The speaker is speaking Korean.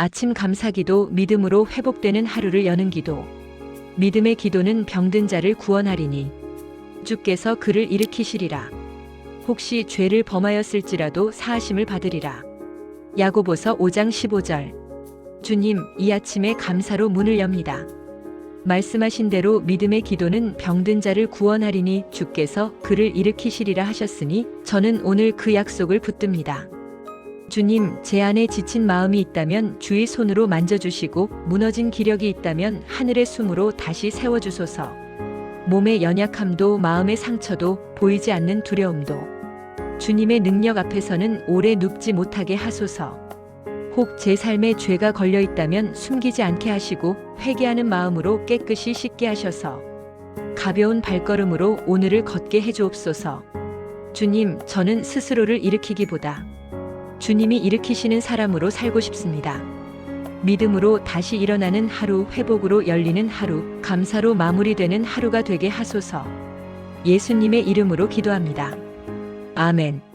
아침 감사기도 믿음으로 회복되는 하루를 여는 기도. 믿음의 기도는 병든 자를 구원하리니 주께서 그를 일으키시리라. 혹시 죄를 범하였을지라도 사하심을 받으리라. 야고보서 5장 15절. 주님, 이 아침에 감사로 문을 엽니다. 말씀하신 대로 믿음의 기도는 병든 자를 구원하리니 주께서 그를 일으키시리라 하셨으니 저는 오늘 그 약속을 붙듭니다. 주님, 제 안에 지친 마음이 있다면 주의 손으로 만져주시고 무너진 기력이 있다면 하늘의 숨으로 다시 세워주소서. 몸의 연약함도 마음의 상처도 보이지 않는 두려움도 주님의 능력 앞에서는 오래 눕지 못하게 하소서. 혹 제 삶에 죄가 걸려 있다면 숨기지 않게 하시고 회개하는 마음으로 깨끗이 씻게 하셔서 가벼운 발걸음으로 오늘을 걷게 해주옵소서. 주님, 저는 스스로를 일으키기보다 주님이 일으키시는 사람으로 살고 싶습니다. 믿음으로 다시 일어나는 하루, 회복으로 열리는 하루, 감사로 마무리되는 하루가 되게 하소서. 예수님의 이름으로 기도합니다. 아멘.